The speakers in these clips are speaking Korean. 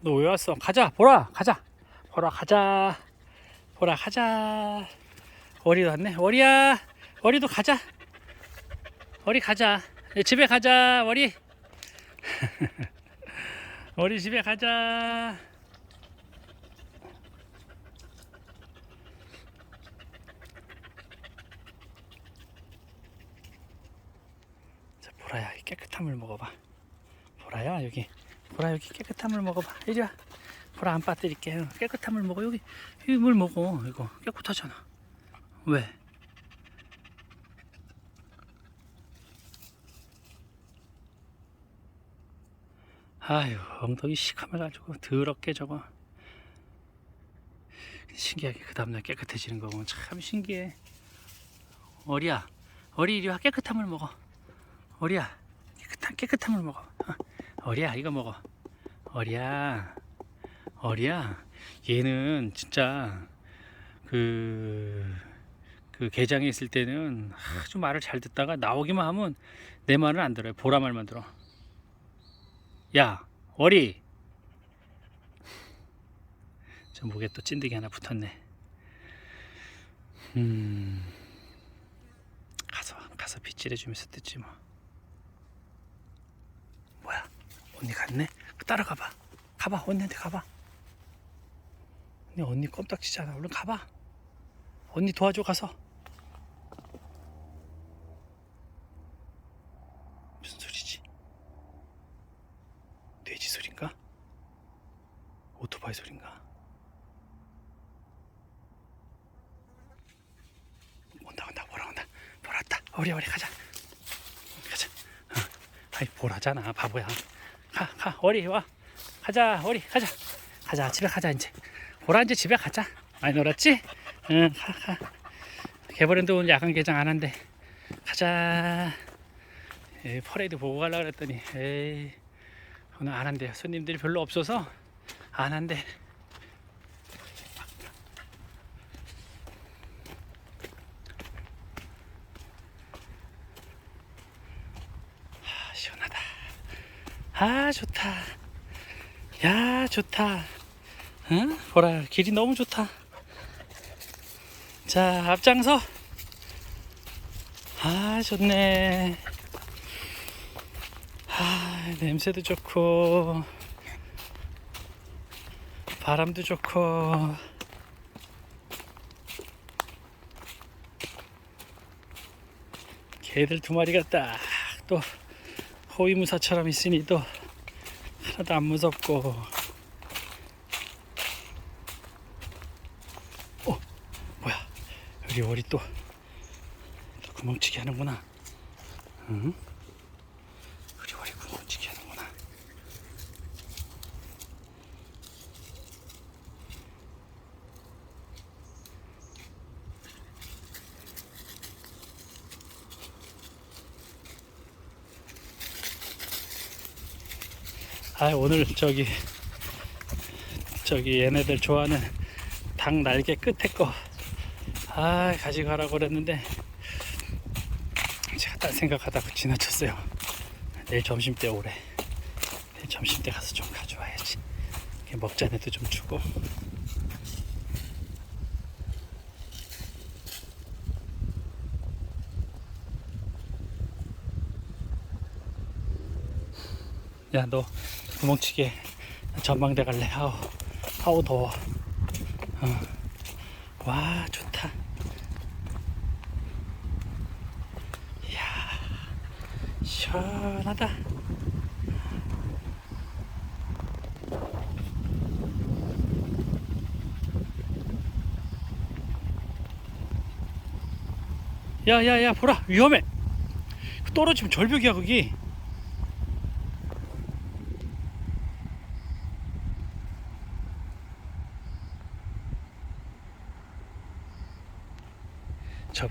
너 왜 왔어? 가자, 보라, 가자. 보라, 가자. 보라, 가자. 월이도 왔네. 월이야, 월이도 가자. 월이 가자. 예, 집에 가자, 월이. 월이 집에 가자. 자, 보라야, 이 깨끗한 물 먹어봐. 보라야, 여기. 보라 여기 깨끗한 물 먹어봐. 이리 와. 보라 안 빠뜨릴게. 깨끗한 물 먹어. 여기 여기 물 먹어. 이거 깨끗하잖아. 왜? 아유 엉덩이 시커매가지고 더럽게 저거. 신기하게 그 다음날 깨끗해지는 거 보면 참 신기해. 어리야, 어리 이리 와 깨끗한 물 먹어. 어리야, 깨끗한 깨끗한 물 먹어. 어. 어리야 이거 먹어 어리야. 어리야. 얘는 진짜 그, 그 개장에 있을 때는 아주 말을 잘 듣다가 나오기만 하면 내 말은 안 들어요. 보라 말만 들어. 야 어리! 저 목에 또 찐득이 하나 붙었네. 음 가서 가서 빗질해주면서 듣지 뭐 뭐야 언니 갔네? 따라가봐. 가봐. 언니한테 가봐. 언니 언니 껌딱지잖아. 얼른 가봐. 언니 도와줘 가서. 무슨 소리지? 돼지 소린가? 오토바이 소린가? 온다 온다 보라 온다 보라 왔다 어리 어리 가자 가자 어. 아이 보라잖아 바보야 가, 가, 어리, 와. 가자, 어리, 가자. 가자, 집에 가자, 이제. 보라, 이제 집에 가자. 많이 놀았지? 응, 가, 가. 개버랜드 오늘 야간 개장 안 한대. 가자. 에이, 퍼레이드 보고 가려고 그랬더니, 에이, 오늘 안 한대요. 손님들이 별로 없어서 안 한대. 아, 시원하다. 아 좋다. 야 좋다. 응? 보라 길이 너무 좋다. 자 앞장서. 아 좋네. 아 냄새도 좋고. 바람도 좋고. 개들 두 마리가 딱 또 호위무사처럼 있으니 또 하나도 안 무섭고. 어 뭐야. 여기 월이 또, 또 구멍치기 하는구나. 응? 우리 월이 구멍치기 하는구나 아 오늘 저기 저기 얘네들 좋아하는 닭 날개 끝에 거 아 가져가라고 그랬는데 제가 딴 생각하다가 지나쳤어요. 내일 점심 때 오래. 내일 점심 때 가서 좀 가져와야지. 먹자네도 좀 주고 야 너 구멍치게 전망대 갈래? 아우 아우 더워. 어. 와 좋다. 이야 시원하다. 야 야 야 보라 위험해. 떨어지면 절벽이야 거기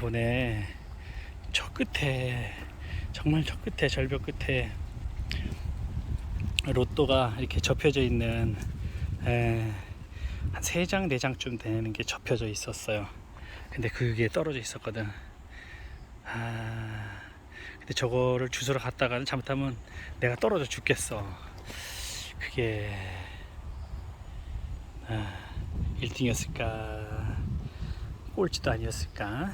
저번에 저 끝에 정말 저 끝에 절벽 끝에 로또가 이렇게 접혀져 있는 한세장네 장쯤 되는 게 접혀져 있었어요. 근데 그게 떨어져 있었거든. 아, 근데 저거를 주소로 갔다가는 잘못하면 내가 떨어져 죽겠어. 그게 슈팅이었을까 꼴찌도 아니었을까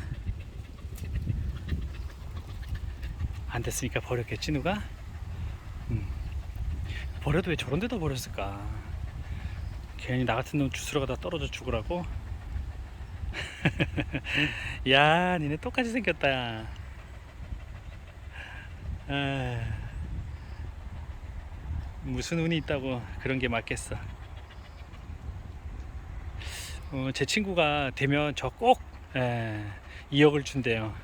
안 됐으니까 버렸겠지 누가? 음. 버려도 왜 저런 데다 버렸을까? 괜히 나 같은 놈 주스러 가다 떨어져 죽으라고? 야 니네 똑같이 생겼다. 아, 무슨 운이 있다고 그런 게 맞겠어. 어, 제 친구가 되면 저 꼭 2억을 준대요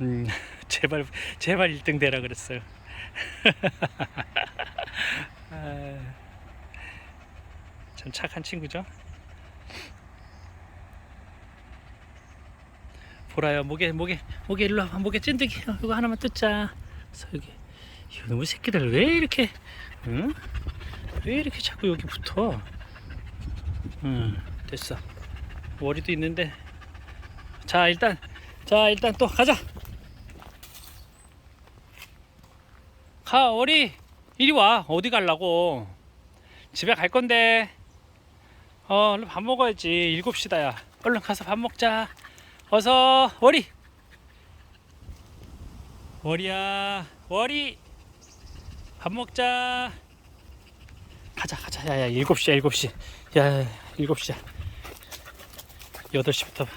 음, 제발 제발 1등 되라 그랬어요. 아, 참 착한 친구죠? 보라요 목에 목에 목에 일로 와봐. 목에 찐득이. 어, 이거 하나만 뜯자. 여기 이놈의 새끼들 왜 이렇게 응? 왜 이렇게 자꾸 여기 붙어? 응 됐어. 머리도 있는데. 자 일단 자 일단 또 가자 가 어리. 이리 와. 어디 갈라고. 집에 갈 건데. 어 얼른 밥 먹어야지. 7시다 야. 얼른 가서 밥 먹자. 어서 워리. 워리야 워리. 밥 먹자. 가자 가자. 야야 7시야 7시. 야 7시야. 8시부터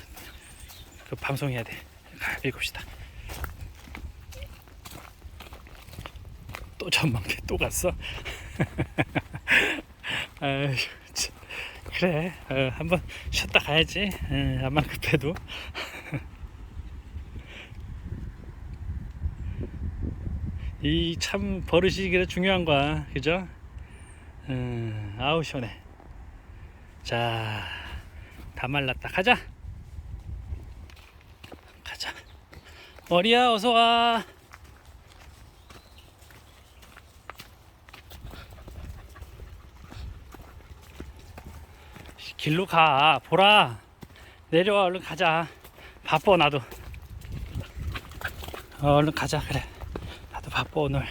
그 방송해야 돼. 가, 7시다 또 전망대 또 갔어? 참. 그래 어, 한번 쉬었다 가야지. 에, 암만 급해도. 이 참 버릇이 그래 중요한 거야. 그죠? 음, 아우 시원해. 자 다 말랐다. 가자. 가자. 머리야 어서 와 길로 가. 보라. 내려와. 얼른 가자. 바빠 나도. 어, 얼른 가자. 그래. 나도 바빠 오늘.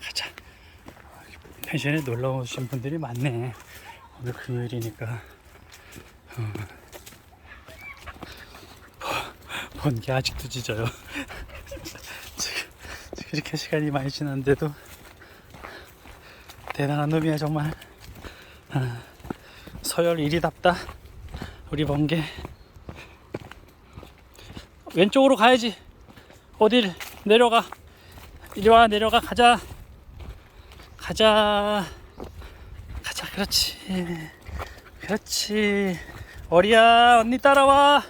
가자. 펜션에 놀러 오신 분들이 많네. 오늘 금요일이니까. 본게 아직도 짖어요 이렇게 시간이 많이 지났는데도 대단한 놈이야 정말. 아, 서열 1위답다. 우리 번개. 왼쪽으로 가야지. 어딜 내려가. 이리 와 내려가. 가자. 가자. 가자. 그렇지. 그렇지. 어리야 언니 따라와.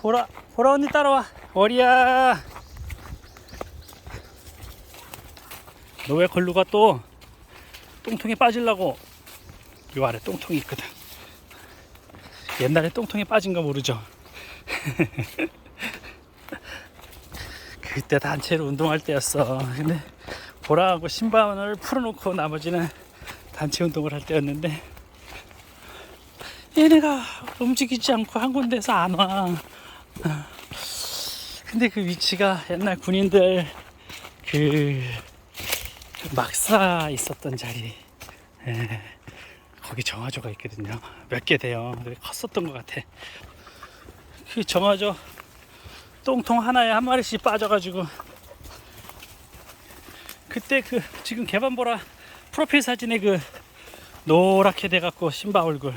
보라 보라 언니 따라와. 어리야 너 왜 걸로 가 또? 똥통에 빠질라고 요 아래 똥통이 있거든 옛날에 똥통에 빠진 거 모르죠? 그때 단체로 운동할 때였어 근데 보라하고 신발을 풀어놓고 나머지는 단체 운동을 할 때였는데 얘네가 움직이지 않고 한 군데서 안 와. 근데 그 위치가 옛날 군인들 그 막사 있었던 자리. 예, 거기 정화조가 있거든요. 몇 개 돼요. 컸었던 것 같아. 그 정화조 똥통 하나에 한 마리씩 빠져가지고 그때 그 지금 개반보라 프로필 사진에 그 노랗게 돼갖고 신바 얼굴.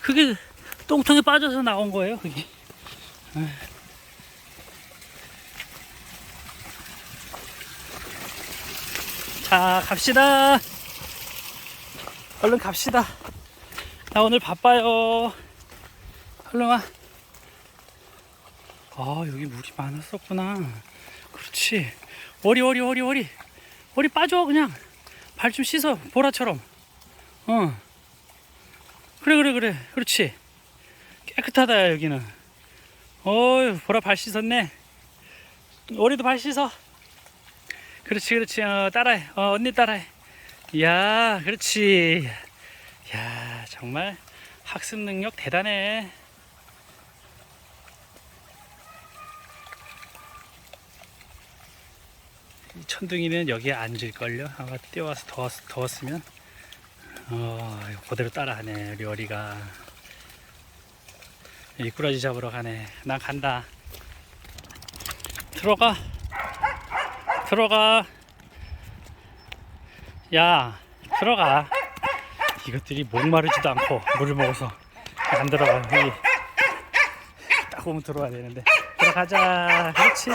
그게 똥통에 빠져서 나온 거예요 그게 자 갑시다. 얼른 갑시다. 나 오늘 바빠요. 얼른 와. 아 여기 물이 많았었구나. 그렇지. 워리 워리 워리 워리. 워리 빠져 그냥. 발 좀 씻어 보라처럼. 어. 그래 그래 그래. 그렇지. 깨끗하다 여기는. 어휴 보라 발 씻었네. 워리도 발 씻어 그렇지 그렇지 어, 따라해 어, 언니 따라해 야 그렇지 야 정말 학습 능력 대단해 이 천둥이는 여기에 앉을걸요. 아마 뛰어와서 더웠, 더웠으면 어 그대로 따라하네 우리 어리가 미꾸라지 잡으러 가네. 난 간다. 들어가. 들어가. 야, 들어가. 이것들이 목마르지도 않고 물을 먹어서 안 들어가. 여기 딱 오면 들어와야 되는데. 들어가자. 그렇지.